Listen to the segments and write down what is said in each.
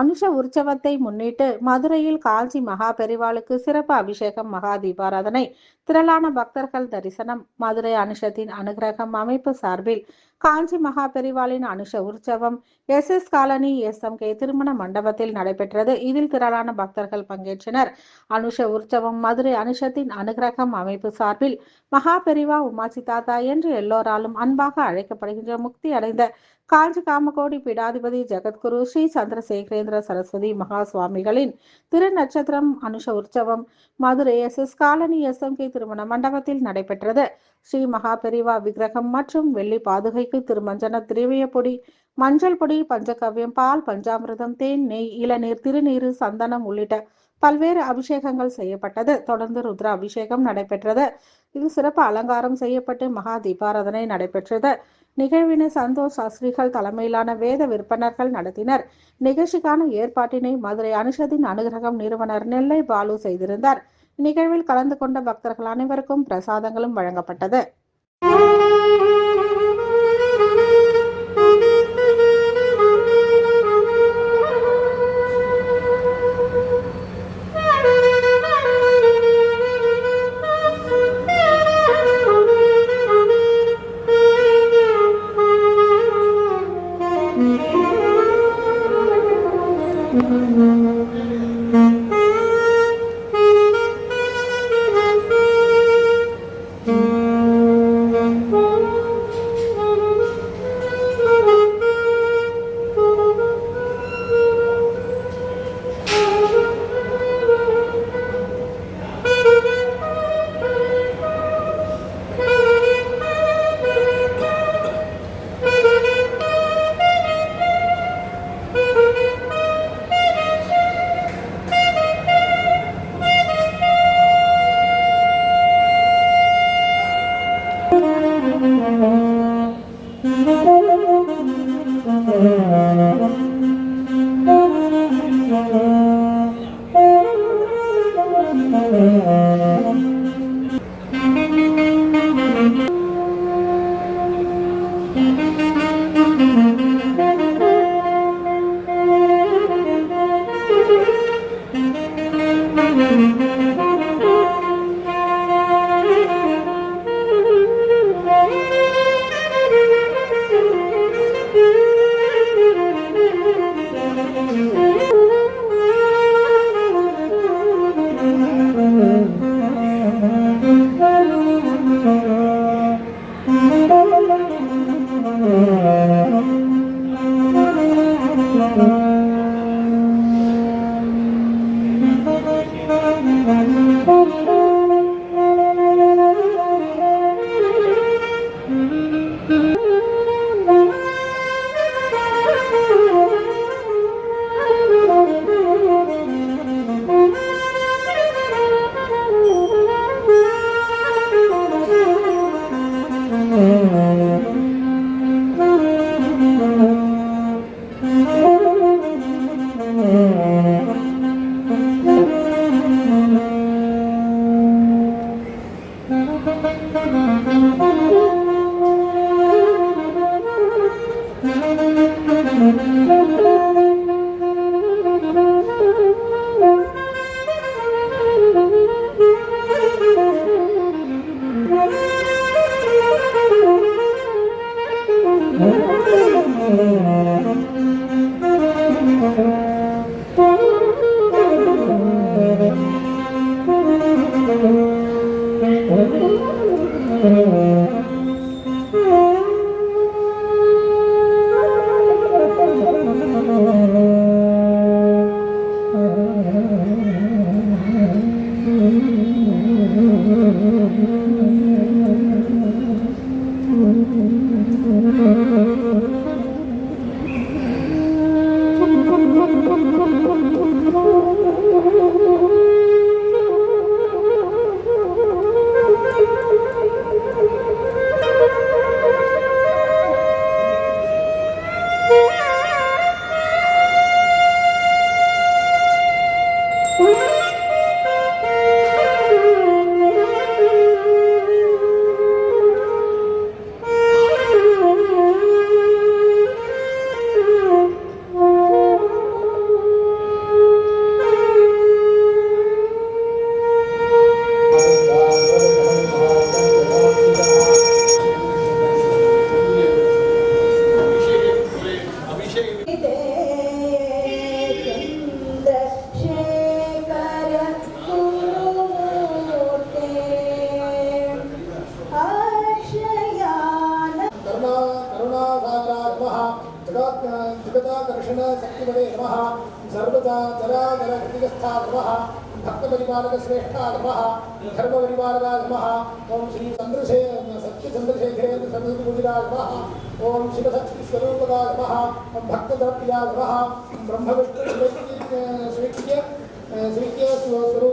அனுஷ உற்சவத்தை முன்னிட்டு மதுரையில் காஞ்சி மகா பெரிவாளுக்கு சிறப்பு அபிஷேகம் மகா தீபாராதனை திரளான பக்தர்கள் தரிசனம். மதுரை அனுஷத்தின் அனுகிரகம் அமைப்பு சார்பில் காஞ்சி மகா பெரிவாளின் Anusha Utsavam S S colony S M K திருமண மண்டபத்தில் நடைபெற்றது. இதில் திரளான பக்தர்கள் பங்கேற்றனர். அனுஷ உற்சவம் மதுரை அனுஷத்தின் அனுகிரகம் அமைப்பு சார்பில் மகா பெரிவா உமாச்சி தாத்தா என்று எல்லோராலும் அன்பாக அழைக்கப்படுகின்ற முக்தி அடைந்த காஞ்சி காமகோடி பீடாதிபதி ஜெகத்குரு ஸ்ரீ சந்திரசேகரேந்திர சரஸ்வதி மகா சுவாமிகளின் திருநட்சத்திரம் Anusha Utsavam Madurai S S colony S M K திருமண மண்டபத்தில் நடைபெற்றது. ஸ்ரீ மகா பெரிவா விக்கிரகம் மற்றும் வெள்ளி பாதுகை பாதுகைக்கு திருமஞ்சன திரவிய பொடி மஞ்சள் பொடி பஞ்சகவ்யம் பால் பஞ்சாமிரதம் தேன் நெய் இளநீர் திருநீர் சந்தனம் உள்ளிட்ட பல்வேறு அபிஷேகங்கள் செய்யப்பட்டது. தொடர்ந்து ருத்ர அபிஷேகம் நடைபெற்றது. இது சிறப்பு அலங்காரம் செய்யப்பட்டு மகா தீபாராதனை நடைபெற்றது. நிகழ்வினை சந்தோஷ் சாஸ்திரிகள் தலைமையிலான வேத விற்பனர்கள் நடத்தினர். நிகழ்ச்சிக்கான ஏற்பாட்டினை மதுரை அனுஷதின் அனுகிரகம் நிறுவனர் நெல்லை பாலு செய்திருந்தார். நிகழ்வில் கலந்து கொண்ட பக்தர்கள் அனைவருக்கும் பிரசாதங்களும் வழங்கப்பட்டது. जगदाकर्षणशक्तिपदे नमः। सर्वदा जरागरकृतिकस्था नमः भक्तपरिपालकश्रेष्ठा नमः धर्मपरिपालका नमः ॐ श्रीचन्द्रशे सत्यचन्द्रशेखरेन्द्र सरस्वतीपूजिता नमः ॐ शिवशक्तिस्वरूपदा नमः ॐ भक्तद्रव्या नमः ब्रह्मविष्णु स्वीकृत्य स्वीकृत्य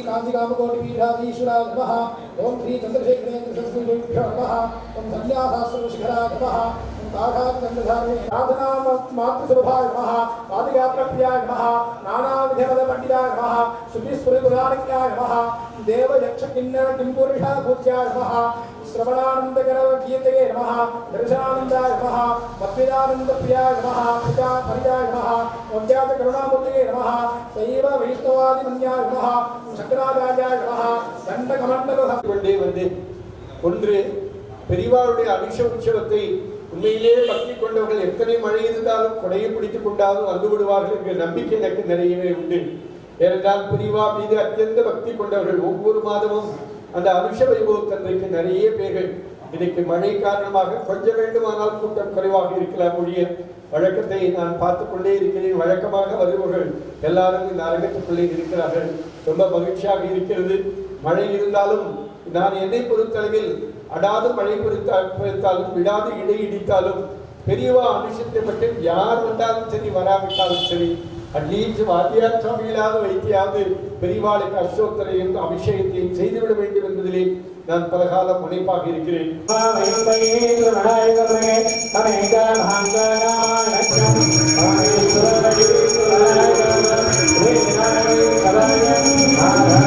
श्री कान्तिकामकोटिपीठाधीश्वराय नमः। ओम श्री चन्द्रशेखरेन्द्रसंस्कृतेभ्यो नमः। ॐ सन्ध्याशास्त्रशिखराय नमः मातृस्वरूपाय नमः। पादयात्रप्रियाय नमः। नानाविधपदपण्डिताय नमः। श्रुतिस्फुरिपुराणज्ञाय नमः। भूत्या नमः। శ్రవణానందకరవీయతయే నమ దర్శనానందాయ నమ మద్విదానందప్రియాయ నమ పితా పరిజాయ నమ అవ్యాత కరుణామూర్తయే నమ సైవ వైష్ణవాదిమన్యాయ నమ சக்கராஜாஜாய நம தண்டகமண்டல கொண்டே வந்து ஒன்று பெரிவாருடைய அபிஷ உற்சவத்தை உண்மையிலே பக்தி கொண்டவர்கள் எத்தனை மழை இருந்தாலும் கொடையை பிடித்துக் கொண்டாலும் வந்து விடுவார்கள் என்கிற நம்பிக்கை எனக்கு நிறையவே உண்டு. ஏனென்றால் பெரிவா மீது அத்தியந்த பக்தி கொண்டவர்கள் ஒவ்வொரு மாதமும் அந்த அபிஷ வைபவத்தன்றைக்கு நிறைய பேர்கள் இன்னைக்கு மழை காரணமாக கொஞ்சம் வேண்டுமானால் கூட்டம் குறைவாக இருக்கலாம் ஒழிய வழக்கத்தை நான் பார்த்து கொண்டே இருக்கிறேன். வழக்கமாக வருபவர்கள் எல்லாரும் இந்த அரங்கத்துக்குள்ளே இருக்கிறார்கள். ரொம்ப மகிழ்ச்சியாக இருக்கிறது. மழை இருந்தாலும் நான் என்னை பொறுத்தளவில் அடாது மழை பொறுத்தா பொறுத்தாலும் விடாது இடை இடித்தாலும் பெரியவா அனுஷத்தை மட்டும் யார் வந்தாலும் சரி வராவிட்டாலும் சரி அட்லீஸ்ட் வாத்தியார் சபையிலாவது வைத்தியாவது பெரிவாளுக்கு அசோத்தரையும் அபிஷேகத்தையும் செய்துவிட வேண்டும் என்பதிலே நான் பலகாலம் முனைப்பாக இருக்கிறேன். நாராயண